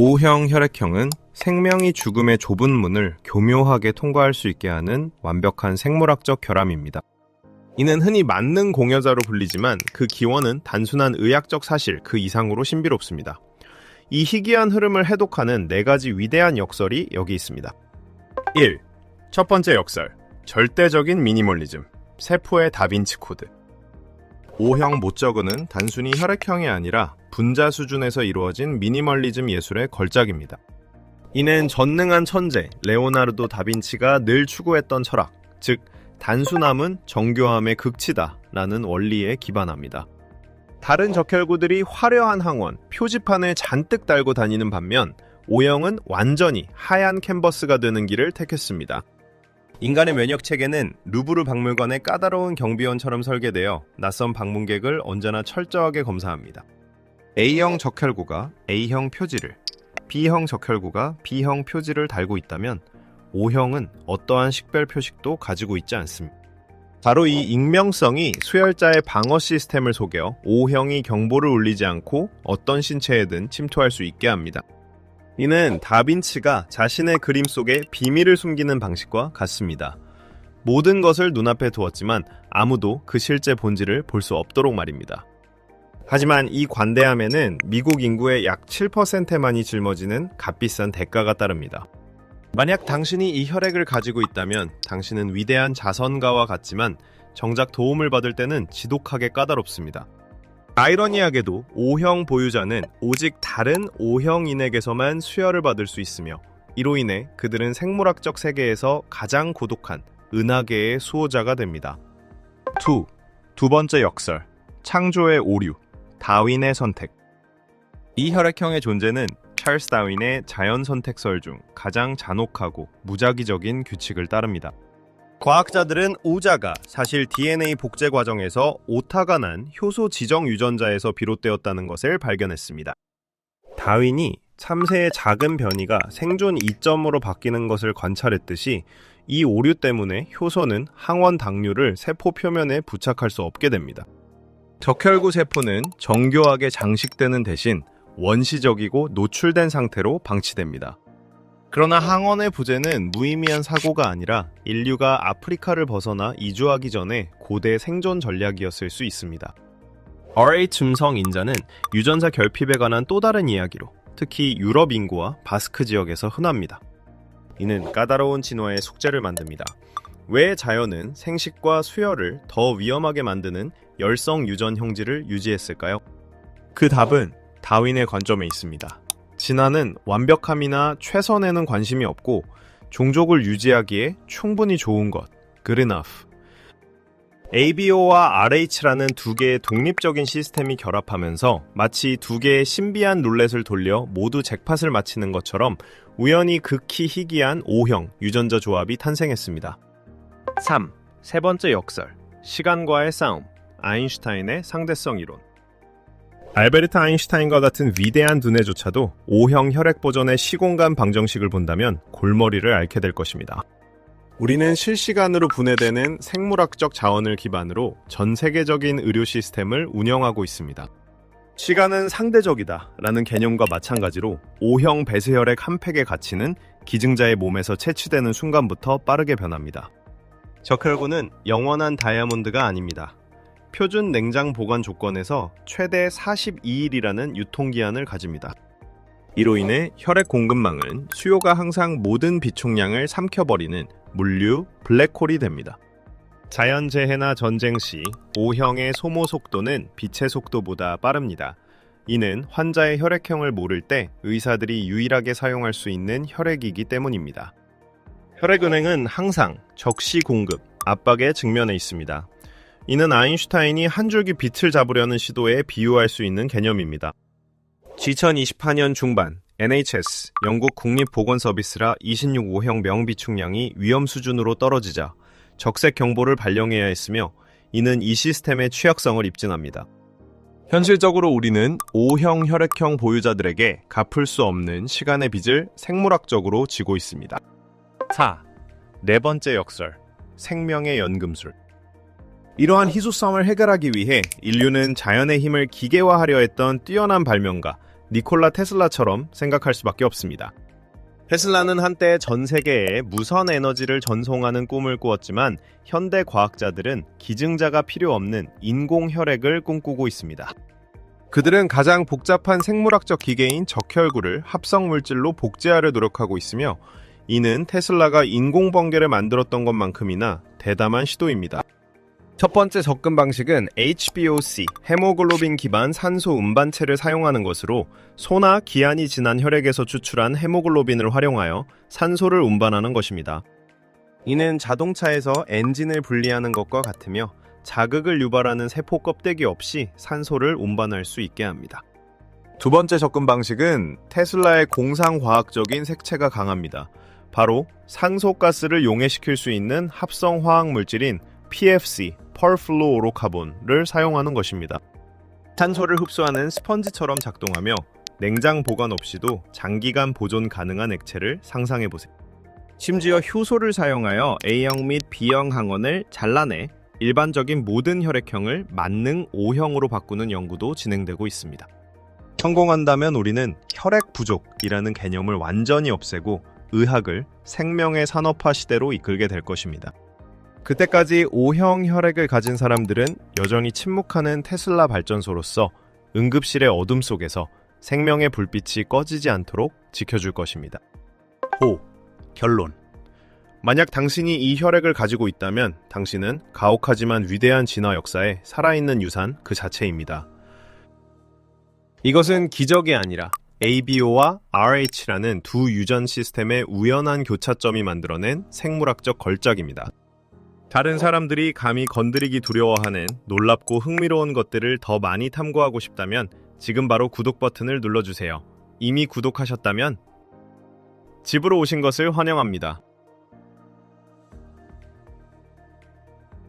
O형 혈액형은 생명이 죽음의 좁은 문을 교묘하게 통과할 수 있게 하는 완벽한 생물학적 결함입니다. 이는 흔히 만능 공여자로 불리지만 그 기원은 단순한 의학적 사실 그 이상으로 신비롭습니다. 이 희귀한 흐름을 해독하는 네 가지 위대한 역설이 여기 있습니다. 1. 첫 번째 역설. 절대적인 미니멀리즘. 세포의 다빈치 코드. O형 모쩌그는 단순히 혈액형이 아니라 분자 수준에서 이루어진 미니멀리즘 예술의 걸작입니다. 이는 전능한 천재 레오나르도 다빈치가 늘 추구했던 철학, 즉 단순함은 정교함의 극치다라는 원리에 기반합니다. 다른 적혈구들이 화려한 항원, 표지판을 잔뜩 달고 다니는 반면 O형은 완전히 하얀 캔버스가 되는 길을 택했습니다. 인간의 면역 체계는 루브르 박물관의 까다로운 경비원처럼 설계되어 낯선 방문객을 언제나 철저하게 검사합니다. A형 적혈구가 A형 표지를, B형 적혈구가 B형 표지를 달고 있다면 O형은 어떠한 식별 표식도 가지고 있지 않습니다. 바로 이 익명성이 수혈자의 방어 시스템을 속여 O형이 경보를 울리지 않고 어떤 신체에든 침투할 수 있게 합니다. 이는 다빈치가 자신의 그림 속에 비밀을 숨기는 방식과 같습니다. 모든 것을 눈앞에 두었지만 아무도 그 실제 본질을 볼 수 없도록 말입니다. 하지만 이 관대함에는 미국 인구의 약 7%만이 짊어지는 값비싼 대가가 따릅니다. 만약 당신이 이 혈액을 가지고 있다면 당신은 위대한 자선가와 같지만 정작 도움을 받을 때는 지독하게 까다롭습니다. 아이러니하게도 O형 보유자는 오직 다른 O형인에게서만 수혈을 받을 수 있으며 이로 인해 그들은 생물학적 세계에서 가장 고독한 은하계의 수호자가 됩니다. 2. 두 번째 역설. 창조의 오류. 다윈의 선택. 이 혈액형의 존재는 찰스 다윈의 자연 선택설 중 가장 잔혹하고 무작위적인 규칙을 따릅니다. 과학자들은 오자가 사실 DNA 복제 과정에서 오타가 난 효소 지정 유전자에서 비롯되었다는 것을 발견했습니다. 다윈이 참새의 작은 변이가 생존 이점으로 바뀌는 것을 관찰했듯이 이 오류 때문에 효소는 항원 당류를 세포 표면에 부착할 수 없게 됩니다. 적혈구 세포는 정교하게 장식되는 대신 원시적이고 노출된 상태로 방치됩니다. 그러나 항원의 부재는 무의미한 사고가 아니라 인류가 아프리카를 벗어나 이주하기 전에 고대 생존 전략이었을 수 있습니다. RH 음성 인자는 유전자 결핍에 관한 또 다른 이야기로 특히 유럽 인구와 바스크 지역에서 흔합니다. 이는 까다로운 진화의 숙제를 만듭니다. 왜 자연은 생식과 수혈을 더 위험하게 만드는 열성 유전 형질을 유지했을까요? 그 답은 다윈의 관점에 있습니다. 진화는 완벽함이나 최선에는 관심이 없고 종족을 유지하기에 충분히 좋은 것, good enough. ABO와 RH라는 두 개의 독립적인 시스템이 결합하면서 마치 두 개의 신비한 룰렛을 돌려 모두 잭팟을 맞히는 것처럼 우연히 극히 희귀한 O형 유전자 조합이 탄생했습니다. 3. 세 번째 역설. 시간과의 싸움. 아인슈타인의 상대성 이론. 알베르트 아인슈타인과 같은 위대한 두뇌조차도 O형 혈액 보존의 시공간 방정식을 본다면 골머리를 앓게 될 것입니다. 우리는 실시간으로 분해되는 생물학적 자원을 기반으로 전 세계적인 의료 시스템을 운영하고 있습니다. 시간은 상대적이다 라는 개념과 마찬가지로 O형 배쇄혈액 한 팩의 가치는 기증자의 몸에서 채취되는 순간부터 빠르게 변합니다. 적혈구는 영원한 다이아몬드가 아닙니다. 표준 냉장 보관 조건에서 최대 42일이라는 유통기한을 가집니다. 이로 인해 혈액 공급망은 수요가 항상 모든 비축량을 삼켜버리는 물류 블랙홀이 됩니다. 자연재해나 전쟁 시 O형의 소모 속도는 빛의 속도보다 빠릅니다. 이는 환자의 혈액형을 모를 때 의사들이 유일하게 사용할 수 있는 혈액이기 때문입니다. 혈액은행은 항상 적시 공급, 압박에 직면해 있습니다. 이는 아인슈타인이 한 줄기 빛을 잡으려는 시도에 비유할 수 있는 개념입니다. 2028년 중반 NHS 영국 국립보건서비스라 26호형 명비축량이 위험 수준으로 떨어지자 적색 경보를 발령해야 했으며 이는 이 시스템의 취약성을 입증합니다. 현실적으로 우리는 O형 혈액형 보유자들에게 갚을 수 없는 시간의 빚을 생물학적으로 지고 있습니다. 4. 네 번째 역설. 생명의 연금술. 이러한 희소성을 해결하기 위해 인류는 자연의 힘을 기계화하려 했던 뛰어난 발명가 니콜라 테슬라처럼 생각할 수밖에 없습니다. 테슬라는 한때 전 세계에 무선 에너지를 전송하는 꿈을 꾸었지만 현대 과학자들은 기증자가 필요 없는 인공 혈액을 꿈꾸고 있습니다. 그들은 가장 복잡한 생물학적 기계인 적혈구를 합성 물질로 복제하려 노력하고 있으며 이는 테슬라가 인공 번개를 만들었던 것만큼이나 대담한 시도입니다. 첫 번째 접근 방식은 HBOC, 헤모글로빈 기반 산소 운반체를 사용하는 것으로 소나 기한이 지난 혈액에서 추출한 헤모글로빈을 활용하여 산소를 운반하는 것입니다. 이는 자동차에서 엔진을 분리하는 것과 같으며 자극을 유발하는 세포 껍데기 없이 산소를 운반할 수 있게 합니다. 두 번째 접근 방식은 테슬라의 공상과학적인 색채가 강합니다. 바로 산소가스를 용해시킬 수 있는 합성 화학 물질인 PFC, 펄플로오로카본을 사용하는 것입니다. 탄소를 흡수하는 스펀지처럼 작동하며 냉장 보관 없이도 장기간 보존 가능한 액체를 상상해 보세요. 심지어 효소를 사용하여 A형 및 B형 항원을 잘라내 일반적인 모든 혈액형을 만능 O형으로 바꾸는 연구도 진행되고 있습니다. 성공한다면 우리는 혈액 부족이라는 개념을 완전히 없애고 의학을 생명의 산업화 시대로 이끌게 될 것입니다. 그때까지 O형 혈액을 가진 사람들은 여전히 침묵하는 테슬라 발전소로서 응급실의 어둠 속에서 생명의 불빛이 꺼지지 않도록 지켜줄 것입니다. 호. 결론. 만약 당신이 이 혈액을 가지고 있다면 당신은 가혹하지만 위대한 진화 역사에 살아있는 유산 그 자체입니다. 이것은 기적이 아니라 ABO와 RH라는 두 유전 시스템의 우연한 교차점이 만들어낸 생물학적 걸작입니다. 다른 사람들이 감히 건드리기 두려워하는 놀랍고 흥미로운 것들을 더 많이 탐구하고 싶다면 지금 바로 구독 버튼을 눌러주세요. 이미 구독하셨다면 집으로 오신 것을 환영합니다.